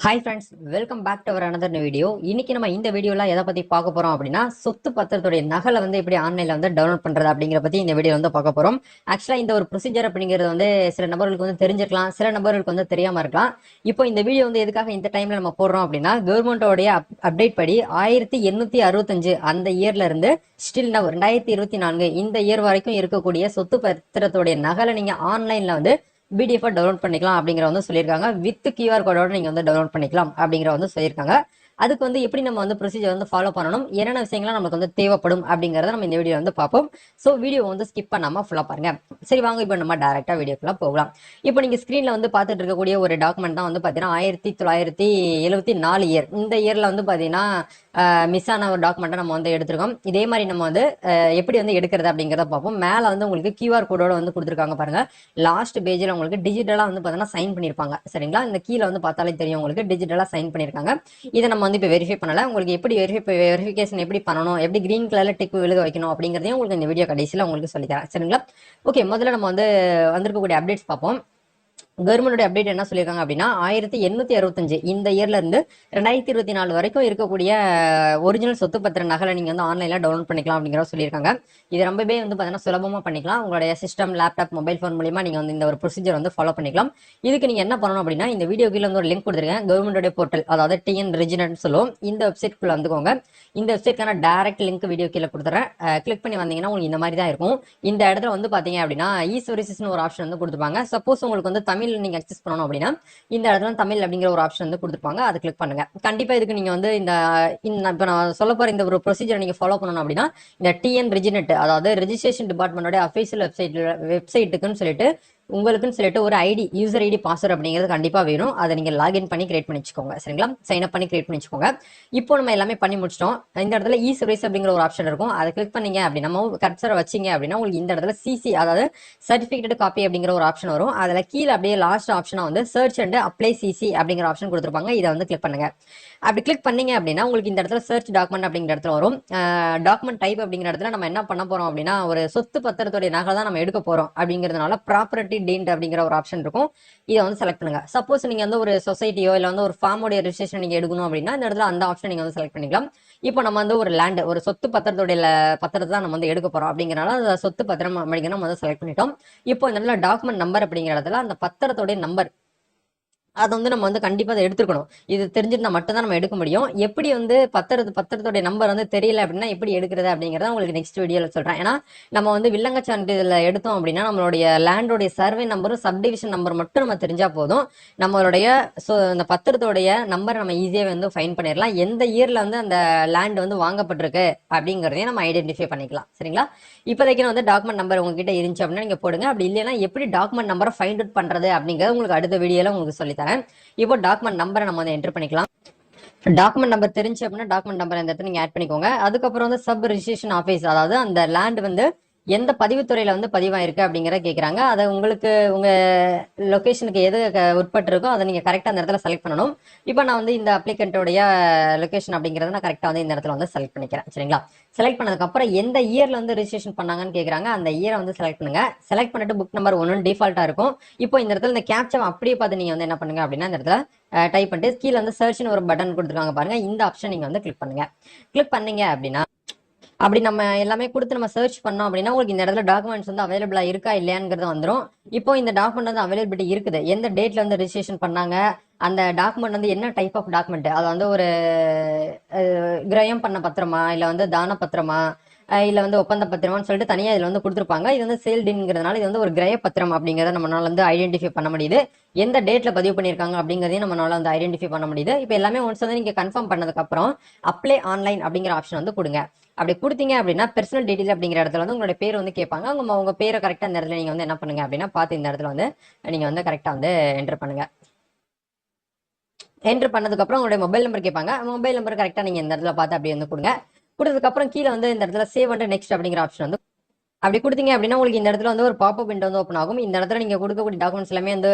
Hi friends welcome back to our another video இன்னைக்கு நம்ம இந்த வீடியோல எதை பத்தி பார்க்க போறோம் அப்படின்னா சொத்து பத்திரத்துடைய நகலை வந்து எப்படி ஆன்லைன்ல வந்து டவுன்லோட் பண்றது அப்படிங்கிற பத்தி இந்த வீடியோ வந்து பார்க்க போறோம். ஆக்சுவலா இந்த ஒரு ப்ரொசீஜர் அப்படிங்கிறது வந்து சில நபர்களுக்கு வந்து தெரிஞ்சிருக்கலாம் சில நபர்களுக்கு வந்து தெரியாம இருக்கலாம். இப்போ இந்த வீடியோ வந்து எதுக்காக இந்த டைம்ல நம்ம போடுறோம் அப்படின்னா கவர்மெண்டோடைய அப்டேட் படி ஆயிரத்தி எண்ணூத்தி அறுபத்தஞ்சு அந்த இயர்ல இருந்து ஸ்டில் நவ் ரெண்டாயிரத்தி இருபத்தி நான்கு இந்த இயர் வரைக்கும் இருக்கக்கூடிய சொத்து பத்திரத்துடைய நகலை நீங்க ஆன்லைன்ல வந்து பிடிஎஃப் டவுன்லோட் பண்ணிக்கலாம் அப்படிங்கிற வந்து சொல்லியிருக்காங்க. வித் கியூஆர் கோடோட நீங்கள் வந்து டவுன்லோட் பண்ணிக்கலாம் அப்படிங்கிற வந்து சொல்லியிருக்காங்க. அதுக்கு வந்து எப்படி நம்ம வந்து ப்ரொசீஜர் வந்து ஃபாலோ பண்ணணும்? என்னென்ன விஷயங்கள்லாம் நமக்கு வந்து தேவைப்படும் அப்படிங்கிறத நம்ம இந்த வீடியோ வந்து பார்ப்போம். ஸோ வீடியோ வந்து ஸ்கிப் பண்ணாம ஃபுல்லா பாருங்க. சரி வாங்க இப்போ நம்ம டேரெக்டாக வீடியோக்குள்ள போகலாம். இப்போ நீங்க ஸ்க்ரீனில் வந்து பார்த்துட்டு இருக்கக்கூடிய ஒரு டாக்குமெண்ட் தான் வந்து பாத்தீங்கன்னா ஆயிரத்தி தொள்ளாயிரத்தி எழுபத்தி நாலு இயர் இந்த இயர்ல வந்து பாத்தீங்கன்னா மிஸ் ஆன ஒரு டாக்குமெண்ட்டை நம்ம வந்து எடுத்திருக்கோம். இதே மாதிரி நம்ம வந்து எப்படி வந்து எடுக்கிறது அப்படிங்கிறத பார்ப்போம். மேலே வந்து உங்களுக்கு கியூஆர் கோடோட வந்து கொடுத்துருக்காங்க பாருங்க. லாஸ்ட் பேஜில் உங்களுக்கு டிஜிட்டலாக வந்து பார்த்தீங்கன்னா சைன் பண்ணியிருப்பாங்க சரிங்களா? இந்த கீழே வந்து பார்த்தாலே தெரியும் உங்களுக்கு. டிஜிட்டலாக சைன் பண்ணியிருக்காங்க இதை நம்ம வந்து இப்போ வெரிஃபை பண்ணலை. உங்களுக்கு எப்படி வெரிஃபை வெரிஃபிகேஷன் எப்படி பண்ணணும்? எப்படி கிரீன் கலரில் டிக் விழுக வைக்கணும்? அப்படிங்கிறதையும் உங்களுக்கு இந்த வீடியோ கடைசியில் உங்களுக்கு சொல்லித்தரேன். சரிங்களா? ஓகே முதல்ல நம்ம வந்து வந்திருக்கக்கூடிய அப்டேட்ஸ் பார்ப்போம். கவர்மெண்டோட அப்டேட் என்ன சொல்லியிருக்காங்க அப்படின்னா ஆயிரத்தி எண்ணூத்தி அறுபத்தஞ்சு இந்த இயர்ல இருந்து ரெண்டாயிரத்தி இருபத்தி நாலு வரைக்கும் இருக்கக்கூடிய ஒரிஜினல் சொத்து பத்திர நகலை நீங்க வந்து ஆன்லைன்ல டவுன்லோட் பண்ணிக்கலாம் அப்படிங்கிற சொல்லியிருக்காங்க. இது ரொம்பவே வந்து பாத்தீங்கன்னா சுலபமா பண்ணிக்கலாம். உங்களுடைய சிஸ்டம் லேப்டாப் மொபைல் ஃபோன் மூலியமா நீங்க வந்து இந்த ஒரு ப்ரொசீஜர் வந்து ஃபாலோ பண்ணிக்கலாம். இதுக்கு நீங்க என்ன பண்ணணும் அப்படின்னா இந்த வீடியோ கீழே வந்து ஒரு லிங்க் கொடுத்துருக்கேன். கவர்மெண்டோட போர்ட்டல் அதாவது டிஎன் ரெஜினட் சொல்லுவோம். இந்த வெப்சைட்குள்ள வந்துக்கோங்க. இந்த வெப்சைட்க்கான டேரக்ட் லிங்க் வீடியோ கீழே கொடுத்துறேன். கிளிக் பண்ணி வந்தீங்கன்னா உங்களுக்கு இந்த மாதிரி தான் இருக்கும். இந்த இடத்துல வந்து பாத்தீங்க அப்படின்னா இ சர்வீசஸ்னு ஒரு ஆப்ஷன் வந்து கொடுத்துருப்பாங்க. சப்போஸ் உங்களுக்கு வந்து தமிழ் நீங்க அக்சஸ் பண்ணணும் அப்படின்னா இந்த இடத்துல தமிழ் அப்படிங்கிற ஒரு ஆப்ஷன் வந்து கொடுத்துருப்பாங்க. அதை கிளிக் பண்ணுங்க. கண்டிப்பா இதுக்கு நீங்க வந்து இந்த இப்ப இப்போ நான் சொல்ல போற இந்த ஒரு ப்ரொசீஜர் நீங்க ஃபாலோ பண்ணணும் அப்படின்னா இந்த டிஎன் ரிஜினெட் அதாவது ரெஜிஸ்ட்ரேஷன் டிபார்ட்மெண்டோட அஃபீஷியல் வெப்சைட் வெப்சைட்டுக்குன்னு சொல்லிட்டு உங்களுக்குன்னு சொல்லிட்டு ஒரு ஐடி யூசர் ஐடி பாஸ்வேர்ட் அப்படிங்கிறது கண்டிப்பா வேணும். அதை நீங்க லாகின் பண்ணி கிரியேட் பண்ணி வச்சுக்கோங்க. சரிங்களா? சைன் அப் பண்ணி கிரியேட் பண்ணி வச்சுக்கோங்க. இப்போ நம்ம எல்லாமே பண்ணி முடிச்சிட்டோம். இந்த இடத்துல இ சர்வீஸ் அப்படிங்கிற ஒரு ஆப்ஷன் இருக்கும். அதை கிளிக் பண்ணீங்க அப்படின்னா நம்ம கர்சரை வச்சீங்க அப்படின்னா உங்களுக்கு இந்த இடத்துல சிசி அதாவது சர்டிபிகேட் காப்பி அப்படிங்கிற ஒரு ஆப்ஷன் வரும். அதுல கீழே அப்படியே லாஸ்ட் ஆப்ஷனா வந்து சர்ச் அண்ட் அப்ளை சிசி அப்படிங்கிற ஆப்ஷன் கொடுத்துருப்பாங்க. இதை வந்து கிளிக் பண்ணுங்க. அப்படி கிளிக் பண்ணீங்க அப்படின்னா உங்களுக்கு இந்த இடத்துல சர்ச் டாக்குமெண்ட் அப்படிங்கிற இடத்துல வரும். டாக்குமெண்ட் டைப் அப்படிங்கிற இடத்துல நம்ம என்ன பண்ண போறோம் அப்படின்னா ஒரு சொத்து பத்திரத்துடைய நகை தான் நம்ம எடுக்க போறோம் அப்படிங்கிறதுனால ப்ராப்பர்ட்டி டீன்ட் அப்படிங்கிற ஒரு ஆப்ஷன் இருக்கும். இதை வந்து செலக்ட் பண்ணுங்க. சப்போஸ் நீங்க வந்து ஒரு சொசைட்டியோ இல்ல வந்து ஒரு ஃபார்மோடைய ரிஜிஸ்ட்ரேஷன் நீங்க எடுக்கணும் அப்படின்னா இந்த இடத்துல அந்த ஆப்ஷன் நீங்க வந்து செலக்ட் பண்ணிக்கலாம். இப்போ நம்ம வந்து ஒரு லேண்ட் ஒரு சொத்து பத்திரத்துடைய பத்திரத்தை தான் நம்ம வந்து எடுக்க போறோம் அப்படிங்கிறனால அந்த சொத்து பத்திரம் அப்படிங்கிற நம்ம வந்து செலக்ட் பண்ணிட்டோம். இப்போ இந்த இடத்துல டாக்குமெண்ட் நம்பர் அப்படிங்கிற இடத்துல அந்த பத்திரத்துடைய நம்பர் அதை வந்து நம்ம வந்து கண்டிப்பாக அதை எடுத்துக்கணும் இது தெரிஞ்சிருந்தா மட்டும்தான் நம்ம எடுக்க முடியும். எப்படி வந்து பத்திரத்து பத்திரத்துடைய நம்பர் வந்து தெரியல அப்படின்னா எப்படி எடுக்கிறது அப்படிங்கிறத உங்களுக்கு நெக்ஸ்ட் வீடியோவில் சொல்கிறேன் ஏன்னா நம்ம வந்து வில்லங்க சான்றிதழ் எடுத்தோம் அப்படின்னா நம்மளுடைய லேண்டோடைய சர்வே நம்பரும் சப்டிவிஷன் நம்பர் மட்டும் நம்ம தெரிஞ்சால் போதும். நம்மளுடைய ஸோ அந்த பத்திரத்தோடைய நம்பர் நம்ம ஈஸியாக வந்து ஃபைன் பண்ணிடலாம் எந்த இயரில் வந்து அந்த லேண்ட் வந்து வாங்கப்பட்டிருக்கு அப்படிங்கிறதையும் நம்ம ஐடென்டிஃபை பண்ணிக்கலாம். சரிங்களா? இப்போதைக்கு வந்து டாக்குமெண்ட் நம்பர் உங்ககிட்ட இருந்துச்சு அப்படின்னா நீங்கள் போடுங்க. அப்படி இல்லைன்னா எப்படி டாக்குமெண்ட் நம்பரை ஃபைண்ட் அவுட் பண்ணுறது அப்படிங்கிறது உங்களுக்கு அடுத்த வீடியோவில் உங்களுக்கு சொல்லித்தரேன். இப்போ டாக்குமெண்ட் நம்பரை நம்ம வந்து என்டர் பண்ணிக்கலாம். டாக்குமெண்ட் நம்பர் தெரிஞ்சு அப்படின்னா டாக்குமெண்ட் நம்பர் இந்த இடத்துல நீங்க ஆட் பண்ணிக்கோங்க. அதுக்கப்புறம் வந்து சப் ரிஜிஸ்ட்ரேஷன் ஆஃபீஸ் அதாவது அந்த லேண்ட் வந்து எந்த பதிவுத்துறையில வந்து பதிவாயிருக்கு அப்படிங்கிற கேக்குறாங்க. அதை உங்களுக்கு உங்க லொகேஷனுக்கு எது உட்பட்டிருக்கோ இருக்கோ அதை நீங்க கரெக்டா அந்த இடத்துல செலக்ட் பண்ணணும். இப்போ நான் வந்து இந்த அப்ளிகண்ட்டோடைய லொகேஷன் அப்படிங்கறத நான் கரெக்டா வந்து இந்த இடத்துல வந்து செலக்ட் பண்ணிக்கிறேன். சரிங்களா? செலக்ட் பண்ணதுக்கு அப்புறம் எந்த இயர்ல வந்து ரிஜிஸ்ட்ரேஷன் பண்ணாங்கன்னு கேக்குறாங்க. அந்த இயரை வந்து செலக்ட் பண்ணுங்க. செலக்ட் பண்ணிட்டு புக் நம்பர் ஒன்னு டிஃபால்ட்டா இருக்கும். இப்போ இந்த இடத்துல இந்த கேப்சா அப்படியே பார்த்து நீங்க வந்து என்ன பண்ணுங்க அப்படின்னா இந்த இடத்துல டைப் பண்ணிட்டு கீழே வந்து சர்ச்னு ஒரு பட்டன் கொடுத்துருக்காங்க பாருங்க. இந்த ஆப்ஷன் நீங்க வந்து கிளிக் பண்ணுங்க. கிளிக் பண்ணீங்க அப்படின்னா அப்படி நம்ம எல்லாமே கொடுத்து நம்ம சர்ச் பண்ணோம் அப்படின்னா உங்களுக்கு இந்த இடத்துல டாக்குமெண்ட்ஸ் வந்து அவைலபிளா இருக்கா இல்லையாங்கிறது வந்துடும் இப்போ இந்த டாக்குமெண்ட் வந்து அவைலபிலிட்டி இருக்குது. எந்த டேட்ல வந்து ரிஜிஸ்ட்ரேஷன் பண்ணாங்க? அந்த டாக்குமெண்ட் வந்து என்ன டைப் ஆஃப் டாக்குமெண்ட் அது வந்து ஒரு கிரயம் பண்ண பத்திரமா? இல்ல வந்து தான பத்திரமா இல்லை வந்து ஒப்பந்த பத்திரமான்னு சொல்லிட்டு தனியா இதுல வந்து கொடுத்துருப்பாங்க. இது வந்து சேல்டின்ங்கிறதுனால இது வந்து ஒரு கிரய பத்திரம் அப்படிங்கறத நம்மளால வந்து ஐடென்டிஃபை பண்ண முடியுது. எந்த டேட்ல பதிவு பண்ணிருக்காங்க அப்படிங்கறதையும் நம்மளால வந்து ஐடென்டிஃபை பண்ண முடியுது. இப்போ எல்லாமே ஒன்ஸ் வந்து நீங்க கன்ஃபார்ம் பண்ணதுக்கு அப்புறம் அப்ளை ஆன்லைன் அப்படிங்கிற ஆப்ஷன் வந்து கொடுங்க. அப்படி கொடுத்தீங்க அப்படின்னா பர்சனல் டீடைல் அப்படிங்கிற இடத்துல வந்து உங்களோட பேர் வந்து கேட்பாங்க. உங்க உங்க பேரை கரெக்டா இந்த இடத்துல நீங்க வந்து என்ன பண்ணுங்க அப்படின்னா பார்த்து இந்த இடத்துல வந்து நீங்க வந்து கரெக்டா வந்து என்டர் பண்ணுங்க. என்டர் பண்ணதுக்கு அப்புறம் உங்களுடைய மொபைல் நம்பர் கேட்பாங்க. மொபைல் நம்பர் கரெக்டா நீங்க இந்த இடத்துல பார்த்து அப்படியே வந்து கொடுங்க. கொடுத்ததுக்கு அப்புறம் கீழே வந்து இந்த இடத்துல சேவ் அண்ட் நெக்ஸ்ட் அப்படிங்கிற ஆப்ஷன் வந்து அப்படி கொடுத்தீங்க அப்படின்னா உங்களுக்கு இந்த இடத்துல வந்து ஒரு பாப்பப் விண்டோ வந்து ஓப்பன் ஆகும். இந்த இடத்துல நீங்க கொடுக்கக்கூடிய டாக்குமெண்ட்ஸ் எல்லாமே வந்து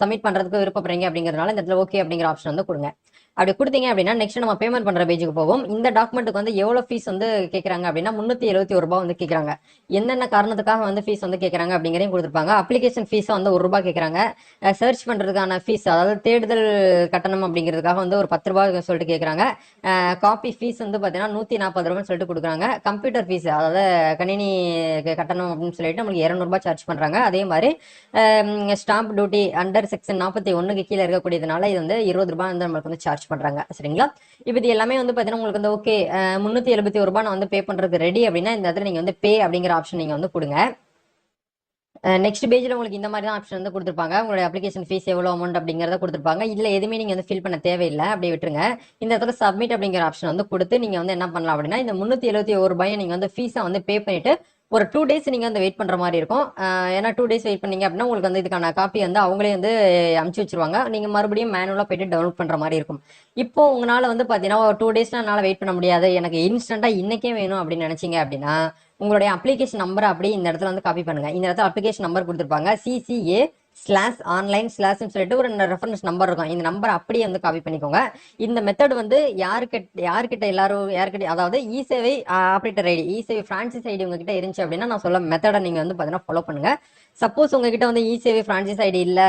சப்மிட் பண்றதுக்கு விருப்பப்படுறீங்க அப்படிங்கிறதுனால இந்த இடத்துல ஓகே அப்படிங்கிற ஆப்ஷன் வந்து கொடுங்க. அப்படி கொடுத்தீங்க அப்படின்னா நெக்ஸ்ட் நம்ம பேமெண்ட் பண்ற பேஜுக்கு போவோம். இந்த டாக்குமெண்ட்டுக்கு வந்து எவ்வளவு ஃபீஸ் வந்து கேட்கறாங்க அப்படின்னா முன்னூத்தி எழுபத்தி ஒரு ரூபாய் வந்து கேட்கறாங்க என்னென்ன காரணத்துக்காக வந்து ஃபீஸ் வந்து கேட்கறாங்க அப்படிங்கிறதையும் கொடுத்துருப்பாங்க. அப்ளிகேஷன் ஃபீஸ் வந்து ஒரு ரூபாய் கேட்கறாங்க சர்ச் பண்றதுக்கான ஃபீஸ் அதாவது தேடுதல் கட்டணம் அப்படிங்கிறதுக்காக வந்து ஒரு பத்து ரூபாய் சொல்லிட்டு கேட்கறாங்க காப்பி ஃபீஸ் வந்து பார்த்தீங்கன்னா நூற்றி நாற்பது ரூபான்னு சொல்லிட்டு கொடுக்குறாங்க. கம்ப்யூட்டர் ஃபீஸ் அதாவது கணினி கட்டணம் அப்படின்னு சொல்லிட்டு நம்மளுக்கு இரநூறுபா சார்ஜ் பண்ணுறாங்க அதே மாதிரி ஸ்டாம்ப் டியூட்டி அண்டர் செக்ஷன் நாற்பத்தி ஒன்றுக்கு கீழே இருக்கக்கூடியதுனால இது வந்து இருபது ரூபாய் வந்து நம்மளுக்கு வந்து சார்ஜ் பண்றாங்க. சரிங்களா? இப்போ இது எல்லாமே வந்து பார்த்தீங்கன்னா உங்களுக்கு வந்து ஓகே முந்நூற்றி எழுபத்தி ஒரு ரூபாய் நான் வந்து பே பண்றதுக்கு ரெடி அப்படின்னா இந்த இடத்துல நீங்கள் வந்து பே அப்படிங்கிற ஆப்ஷன் நீங்கள் வந்து கொடுங்க. நெக்ஸ்ட் பேஜில் உங்களுக்கு இந்த மாதிரி தான் ஆப்ஷன் வந்து கொடுத்துருப்பாங்க. உங்களுடைய அப்ளிகேஷன் ஃபீஸ் எவ்வளோ அமௌண்ட் அப்படிங்கிறத கொடுத்துருப்பாங்க. இல்ல எதுவுமே நீங்கள் வந்து ஃபில் பண்ண தேவையில்லை. அப்படியே விட்டுருங்க. இந்த இடத்துல சப்மிட் அப்படிங்கிற ஆப்ஷன் வந்து கொடுத்து நீங்கள் வந்து என்ன பண்ணலாம் அப்படின்னா இந்த முந்நூற்றி எழுபத்தி ஒரு ரூபாயை நீங்கள் வந்து ஃபீஸை வந்து பே பண்ணிட்டு ஒரு டூ டேஸ் நீங்கள் வந்து வெயிட் பண்ணுற மாதிரி இருக்கும். ஏன்னா டூ டேஸ் வெயிட் பண்ணீங்க அப்படின்னா உங்களுக்கு வந்து இதுக்கான காப்பி வந்து அவங்களே வந்து அமுச்சு வச்சிருவாங்க. நீங்கள் மறுபடியும் மேனுவலாக போயிட்டு டவுன்லோட் பண்ணுற மாதிரி இருக்கும். இப்போ உங்களால் வந்து பார்த்தீங்கன்னா ஒரு டூ டேஸ்லாம் என்னால் வெயிட் பண்ண முடியாது. எனக்கு இன்ஸ்டண்ட்டாக இன்னைக்கே வேணும் அப்படின்னு நினச்சிங்க அப்படின்னா உங்களுடைய அப்ளிகேஷன் நம்பரை அப்படியே இந்த இடத்துல வந்து காப்பி பண்ணுங்க. இந்த இடத்துல அப்ளிகேஷன் நம்பர் கொடுத்துருப்பாங்க. சிசிஏ ஸ்லாஷ் ஆன்லைன் ஸ்லாஷ்னு சொல்லிட்டு ஒரு ரெஃபரன்ஸ் நம்பர் இருக்கும். இந்த நம்பர் அப்படியே வந்து காப்பி பண்ணிக்கோங்க. இந்த மெத்தட் வந்து யாருக்கிட்ட யாருக்கிட்ட எல்லாரும் யாருக்கிட்ட அதாவது இ சேவை ஆப்ரேட்டர் ஐடி இசேவை ஃப்ரான்சிஸ் ஐடி உங்ககிட்ட இருந்துச்சு அப்படின்னா நான் சொல்ல மெத்தடை நீங்கள் வந்து பார்த்தீங்கன்னா ஃபாலோ பண்ணுங்க. சப்போஸ் உங்ககிட்ட வந்து இசேவை ஃப்ரான்சிஸ் ஐடி இல்லை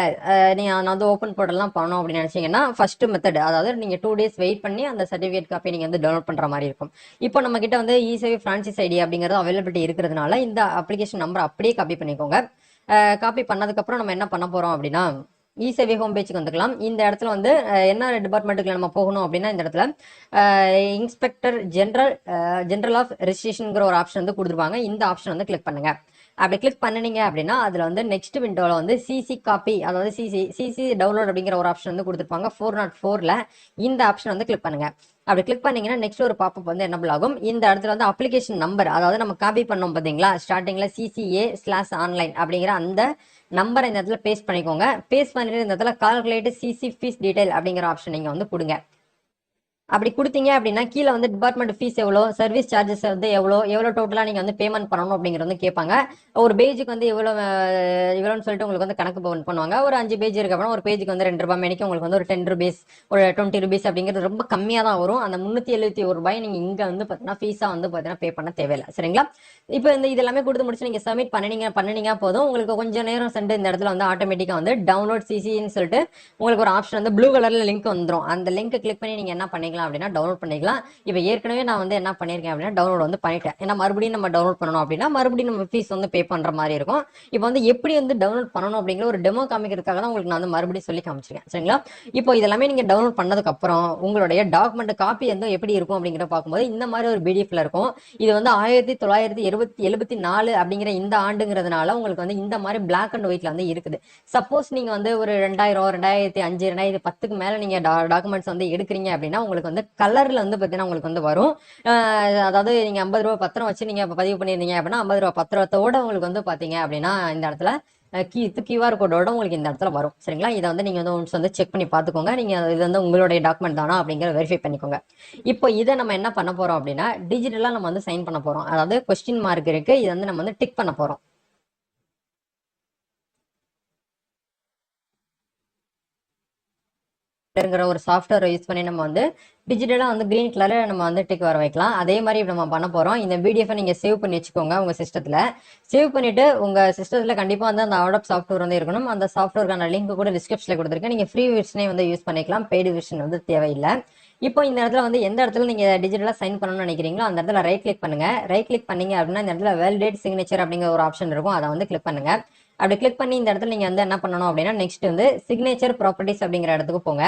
நீங்கள் நான் வந்து ஓப்பன் போர்ட்டல்லாம் பண்ணணும் அப்படின்னு நினச்சிங்கன்னா ஃபர்ஸ்ட் மெத்தட் அதாவது நீங்கள் டூ டேஸ் வெயிட் பண்ணி அந்த சர்டிஃபிகேட் காப்பி நீங்கள் வந்து டவுன்லோட் பண்ணுற மாதிரி இருக்கும். இப்போ நம்ம கிட்ட வந்து இசேவை ஃப்ரான்சிஸ் ஐடி அப்படிங்கிறது அவைலபிலிட்டி இருக்கிறதுனால இந்த அப்ளிகேஷன் நம்பர் அப்படியே காப்பி பண்ணிக்கோங்க. காப்பி பண்ணதுக்கப்புறம் நம்ம என்ன பண்ண போறோம் அப்படின்னா இசேவை ஹோம் பேஜுக்கு வந்துக்கலாம். இந்த இடத்துல வந்து என்ன டிபார்ட்மெண்ட்டுக்கு நம்ம போகணும் அப்படின்னா இந்த இடத்துல இன்ஸ்பெக்டர் ஜென்ரல் ஜென்ரல் ஆஃப் ரெஜிஸ்ட்ரேஷனுங்கிற ஒரு ஆப்ஷன் வந்து கொடுத்துருப்பாங்க. இந்த ஆப்ஷன் வந்து கிளிக் பண்ணுங்க. அப்படி கிளிக் பண்ணுனீங்க அப்படின்னா அதுல வந்து நெக்ஸ்ட் விண்டோவில் வந்து சிசி காப்பி அதாவது சிசி சிசி டவுன்லோட் அப்படிங்கிற ஒரு ஆப்ஷன் வந்து கொடுத்துருப்பாங்க. ஃபோர் நாட் ஃபோர்ல இந்த ஆப்ஷன் வந்து கிளிக் பண்ணுங்க. அப்படி கிளிக் பண்ணீங்கன்னா நெக்ஸ்ட் ஒரு பாப்பப் வந்து என்னபிள் ஆகும். இந்த இடத்துல வந்து அப்ளிகேஷன் நம்பர் அதாவது நம்ம காப்பி பண்ணோம் பார்த்தீங்களா? ஸ்டார்டிங்ல சிசிஏ ஸ்லாஸ் ஆன்லைன் அப்படிங்கிற அந்த நம்பரை இந்த இடத்துல பேஸ்ட் பண்ணிக்கோங்க. பேஸ்ட் பண்ணிட்டு இந்த இடத்துல கால்குலேட் சிசி ஃபீஸ் டீடைல் அப்படிங்கிற ஆப்ஷன் நீங்க வந்து கொடுங்க. அப்படி கொடுத்தீங்க அப்படின்னா கீழே வந்து டிபார்ட்மெண்ட் ஃபீஸ் எவ்வளோ சர்வீஸ் சார்ஜஸ் வந்து எவ்வளோ எவ்வளோ டோட்டலாக நீங்கள் வந்து பேமெண்ட் பண்ணணும் அப்படிங்கிறது வந்து கேட்பாங்க. ஒரு பேஜுக்கு வந்து எவ்வளோ இவ்வளோன்னு சொல்லிட்டு உங்களுக்கு வந்து கணக்கு பண் பண்ணுவாங்க. ஒரு அஞ்சு பேஜ் இருக்கு ஒரு பேஜுக்கு வந்து ரெண்டு ரூபாய் மேனிக்கு உங்களுக்கு வந்து ஒரு டென் ருபீஸ் ஒரு டுவெண்ட்டி ருபீஸ் அப்படிங்கிறது ரொம்ப கம்மியாக தான் வரும். அந்த முந்நூற்றி எழுபத்தி ஒரு ரூபாய் நீங்கள் இங்கே வந்து பார்த்தீங்கன்னா ஃபீஸாக வந்து பார்த்தீங்கன்னா பே பண்ண தேவையில்லை. சரிங்களா? இப்போ இந்த இதெல்லாமே கொடுத்து முடிச்சு நீங்கள் சப்மிட் பண்ணினீங்க பண்ணினீங்க போதும். உங்களுக்கு கொஞ்சம் நேரம் சென்று இந்த இடத்துல வந்து ஆட்டோமேட்டிக்காக வந்து டவுன்லோட் சிசின்னு சொல்லிட்டு உங்களுக்கு ஒரு ஆப்ஷன் வந்து ப்ளூ கலர்ல லிங்க் வந்துடும் அந்த லிங்க் கிளிக் பண்ணி நீங்கள் என்ன பண்ணிக்கலாம்? அப்படின்னா டவுன்லோட் பண்ணிக்கலாம். இப்போ ஏற்கனவே நான் வந்து என்ன பண்ணியிருக்கேன் அப்படின்னா டவுன்லோட் வந்து பண்ணிட்டேன். ஏன்னா மறுபடியும் நம்ம டவுன்லோட் பண்ணணும் அப்படின்னா மறுபடியும் நம்ம ஃபீஸ் வந்து பே பண்ணுற மாதிரி இருக்கும். இப்போ வந்து எப்படி வந்து டவுன்லோட் பண்ணணும் அப்படிங்கிற ஒரு டெமோ காமிக்கிறதுக்காக தான் உங்களுக்கு நான் வந்து மறுபடியும் சொல்லி காமிச்சிருக்கேன். சரிங்களா? இப்போ இதெல்லாமே நீங்கள் டவுன்லோட் பண்ணதுக்கப்புறம் உங்களுடைய டாக்குமெண்ட் காப்பி வந்து எப்படி இருக்கும் அப்படிங்கிற பார்க்கும்போது இந்த மாதிரி ஒரு பிடிஎஃப்ல இருக்கும். இது வந்து ஆயிரத்தி தொள்ளாயிரத்தி எழுபத்தி எழுபத்தி நாலு அப்படிங்கிற இந்த ஆண்டுங்கிறதுனால உங்களுக்கு வந்து இந்த மாதிரி பிளாக் அண்ட் ஒயிட்ல வந்து இருக்குது. சப்போஸ் நீங்க வந்து ஒரு ரெண்டாயிரம் ரெண்டாயிரத்தி அஞ்சு ரெண்டாயிரத்தி பத்துக்கு மேல நீங்க டாக்குமெண்ட்ஸ் வந்து எடுக்கிறீங்க அப்படின்னா உங்களுக்கு வந்து கலர்ல வந்து பாத்தீங்கன்னா உங்களுக்கு வந்து வரும். அதாவது நீங்க ஐம்பது ரூபா பத்திரம் வச்சு நீங்க பதிவு பண்ணியிருந்தீங்க அப்படின்னா ஐம்பது ரூபா பத்திரத்தோட உங்களுக்கு வந்து பாத்தீங்க அப்படின்னா இந்த இடத்துல கீ கியூஆர் கோடோட உங்களுக்கு இந்த இடத்துல வரும். சரிங்களா? இதை வந்து நீங்க வந்து ஒன்ஸ் வந்து செக் பண்ணி பார்த்துக்கோங்க நீங்க இது வந்து உங்களுடைய டாக்குமெண்ட் தானா அப்படிங்கிற வெரிஃபை பண்ணிக்கோங்க. இப்போ இதை நம்ம என்ன பண்ண போறோம் அப்படின்னா டிஜிட்டலா நம்ம வந்து சைன் பண்ண போறோம். அதாவது கொஸ்டின் மார்க் இருக்கு. இதை வந்து நம்ம வந்து டிக் பண்ண போறோம். ங்கிற ஒரு சாஃப்ட்வேர் யூஸ் பண்ணி நம்ம வந்து டிஜிட்டலாக வந்து கிரீன் கலரில் நம்ம வந்து டிக் வர வைக்கலாம். அதே மாதிரி இப்போ நம்ம பண்ண போகிறோம் இந்த பிடிஎஃப் நீங்கள் சேவ் பண்ணி வச்சுக்கோங்க உங்கள் சிஸ்டத்தில் சேவ் பண்ணிவிட்டு உங்கள் சிஸ்டத்தில் கண்டிப்பாக வந்து அந்த அவுட் சாஃப்ட்வேர் வந்து இருக்கணும். அந்த சாஃப்ட்வேருக்கான லிங்க் கூட டிஸ்கிரிப்ஷனில் கொடுத்துருக்கேன். நீங்கள் ஃப்ரீ வெர்ஷனே வந்து யூஸ் பண்ணிக்கலாம். பெய்டு வெர்ஷன் வந்து தேவையில்லை. இப்போ இந்த இடத்துல வந்து எந்த இடத்துல நீங்க டிஜிட்டலா சைன் பண்ணணும்னு நினைக்கிறீங்களோ அந்த இடத்துல ரைட் கிளிக் பண்ணுங்க. ரைட் கிளிக் பண்ணீங்க அப்படின்னா இந்த இடத்துல வேலிடேட் சிக்னேச்சர் அப்படிங்கிற ஒரு ஆப்ஷன் இருக்கும். அதை வந்து கிளிக் பண்ணுங்க. அப்படி கிளிக் பண்ணி இந்த இடத்துல நீங்க வந்து என்ன பண்ணணும் அப்படின்னா நெக்ஸ்ட் வந்து சிக்னேச்சர் ப்ராப்பர்ட்டிஸ் அப்படிங்கிற இடத்துக்கு போங்க.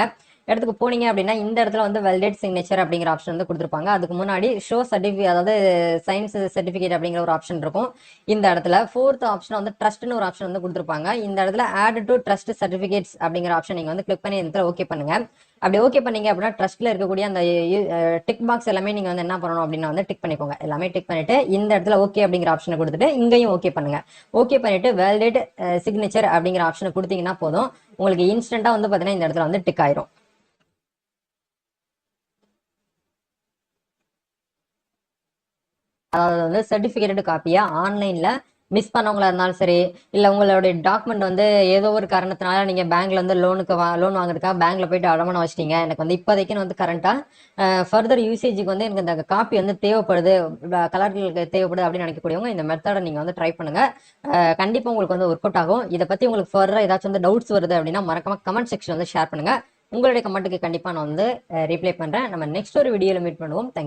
இடத்துக்கு போனீங்க அப்படின்னா இந்த இடத்துல வந்து வெல்டேட் சிக்னேச்சர் அப்படிங்கிற ஆப்ஷன் வந்து கொடுத்துருப்பாங்க. அதுக்கு முன்னாடி ஷோ சர்டிஃபிகேட் அதாவது சயின்ஸ் சர்டிஃபிகேட் அப்படிங்கிற ஒரு ஆப்ஷன் இருக்கும். இந்த இடத்துல ஃபோர்த் ஆப்ஷன் வந்து ட்ரஸ்ட்னு ஒரு ஆப்ஷன் வந்து கொடுத்துருப்பாங்க. இந்த இடத்துல ஆட் டு ட்ரஸ்ட் சர்டிஃபிகேட்ஸ் அப்படிங்கிற ஆப்ஷன் நீங்க வந்து கிளிக் பண்ணி இந்த இடத்துல ஓகே பண்ணுங்க. அப்படி ஓகே பண்ணீங்க அப்படின்னா ட்ரஸ்ட்ல இருக்கக்கூடிய அந்த டிக் பாக்ஸ் எல்லாமே நீங்க வந்து என்ன பண்ணணும் அப்படின்னா வந்து டிக் பண்ணிக்கோங்க. எல்லாமே டிக் பண்ணிட்டு இந்த இடத்துல ஓகே அப்படிங்கிற ஆப்ஷனை கொடுத்துட்டு இங்கேயும் ஓகே பண்ணுங்க. ஓகே பண்ணிட்டு வேலிடேட் சிக்னேச்சர் அப்படிங்கிற ஆப்ஷனை கொடுத்தீங்கன்னா போதும். உங்களுக்கு இன்ஸ்டன்டா வந்து பாத்தீங்கன்னா இந்த இடத்துல வந்து டிக் ஆயிரும். அதாவது வந்து சர்டிபிகேட் காப்பியா ஆன்லைன்ல மிஸ் பண்ணவங்களா இருந்தாலும் சரி இல்லை உங்களுடைய டாக்குமெண்ட் வந்து ஏதோ ஒரு காரணத்தினால நீங்கள் பேங்க்ல வந்து லோனுக்கு வா லோன் வாங்குறதுக்காக பேங்க்ல போயிட்டு அடமானம் வச்சிட்டீங்க. எனக்கு வந்து இப்போதைக்கு வந்து கரண்ட்டாக ஃபர்தர் யூசேஜுக்கு வந்து எனக்கு இந்த காப்பி வந்து தேவைப்படுது கலர்களுக்கு தேவைப்படுது அப்படின்னு நினைக்கக்கூடியவங்க இந்த மெத்தடை நீங்கள் வந்து ட்ரை பண்ணுங்க. கண்டிப்பாக கண்டிப்பா உங்களுக்கு வந்து ஒர்க் அவுட் ஆகும். இதை பத்தி உங்களுக்கு ஃபர்தராக ஏதாச்சும் வந்து டவுட்ஸ் வருது அப்படின்னா மறக்காம கமெண்ட் செக்ஷன் வந்து ஷேர் பண்ணுங்க. உங்களுடைய கமெண்ட்டுக்கு கண்டிப்பா நான் வந்து ரிப்ளை பண்றேன். நம்ம நெக்ஸ்ட் ஒரு வீடியோல மீட் பண்ணுவோம். தேங்க்யூ